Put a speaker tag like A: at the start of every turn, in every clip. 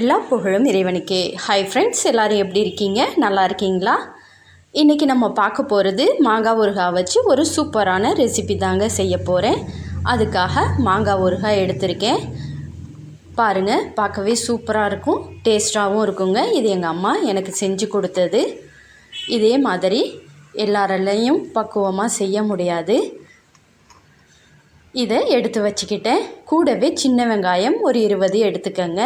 A: எல்லா புகழும் இறைவனுக்கே ஹாய் ஃப்ரெண்ட்ஸ் எல்லோரும் எப்படி இருக்கீங்க நல்லா இருக்கீங்களா இன்றைக்கி நம்ம பார்க்க போகிறது மாங்காய் ஊறுகாய் வச்சு ஒரு சூப்பரான ரெசிபி தாங்க செய்ய போகிறேன் அதுக்காக மாங்காய் ஊறுகாய் எடுத்திருக்கேன் பாருங்கள் பார்க்கவே சூப்பராக இருக்கும் டேஸ்ட்டாகவும் இருக்குங்க இது எங்கள் அம்மா எனக்கு செஞ்சு கொடுத்தது இதே மாதிரி எல்லாராலையும் பக்குவமாக செய்ய முடியாது இதை எடுத்து வச்சுக்கிட்டேன் கூடவே சின்ன வெங்காயம் ஒரு இருபது எடுத்துக்கோங்க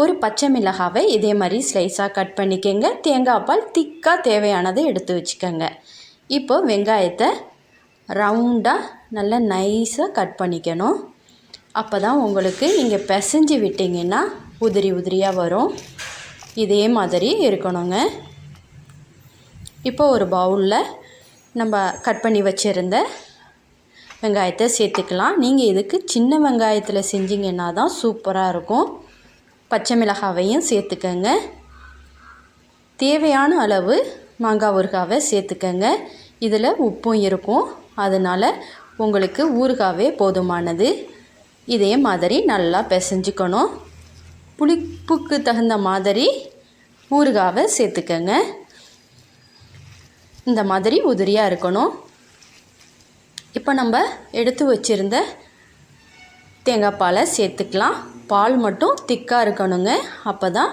A: ஒரு பச்சை மிளகாவை இதே மாதிரி ஸ்லைஸாக கட் பண்ணிக்கோங்க தேங்காய் பால் திக்காக தேவையானதை எடுத்து வச்சுக்கோங்க இப்போ வெங்காயத்தை ரவுண்டாக நல்லா நைஸாக கட் பண்ணிக்கணும் அப்போ தான் உங்களுக்கு நீங்கள் பிசைஞ்சு விட்டிங்கன்னா உதிரி உதிரியாக வரும் இதே மாதிரி இருக்கணுங்க இப்போ ஒரு பவுலில் நம்ம கட் பண்ணி வச்சுருந்த வெங்காயத்தை சேர்த்துக்கலாம் நீங்கள் இதுக்கு சின்ன வெங்காயத்தில் செஞ்சிங்கன்னா தான் சூப்பராக இருக்கும் பச்சை மிளகாவையும் சேர்த்துக்கங்க தேவையான அளவு மாங்காய் ஊறுகாவை சேர்த்துக்கங்க இதில் உப்பும் இருக்கும் அதனால் உங்களுக்கு ஊறுகாவே போதுமானது இதே மாதிரி நல்லா பிசைஞ்சுக்கணும் புளிப்புக்கு தகுந்த மாதிரி ஊறுகாவை சேர்த்துக்கங்க இந்த மாதிரி உதிரியாக இருக்கணும் இப்போ நம்ம எடுத்து வச்சுருந்த தேங்காய் பாலை சேர்த்துக்கலாம் பால் மட்டும் திக்காக இருக்கணுங்க அப்போ தான்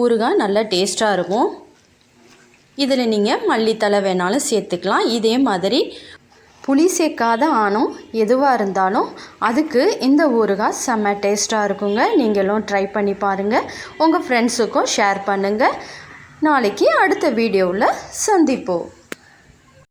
A: ஊறுகாய் நல்லா டேஸ்ட்டாக இருக்கும் இதில் நீங்கள் மல்லித்தலை வேணாலும் சேர்த்துக்கலாம் இதே மாதிரி புளி சேர்க்காத ஆணும் எதுவாக இருந்தாலும் அதுக்கு இந்த ஊறுகாய் செம்ம டேஸ்ட்டாக இருக்குங்க நீங்களும் ட்ரை பண்ணி பாருங்கள் உங்கள் ஃப்ரெண்ட்ஸுக்கும் ஷேர் பண்ணுங்கள் நாளைக்கு அடுத்த வீடியோவில் சந்திப்போம்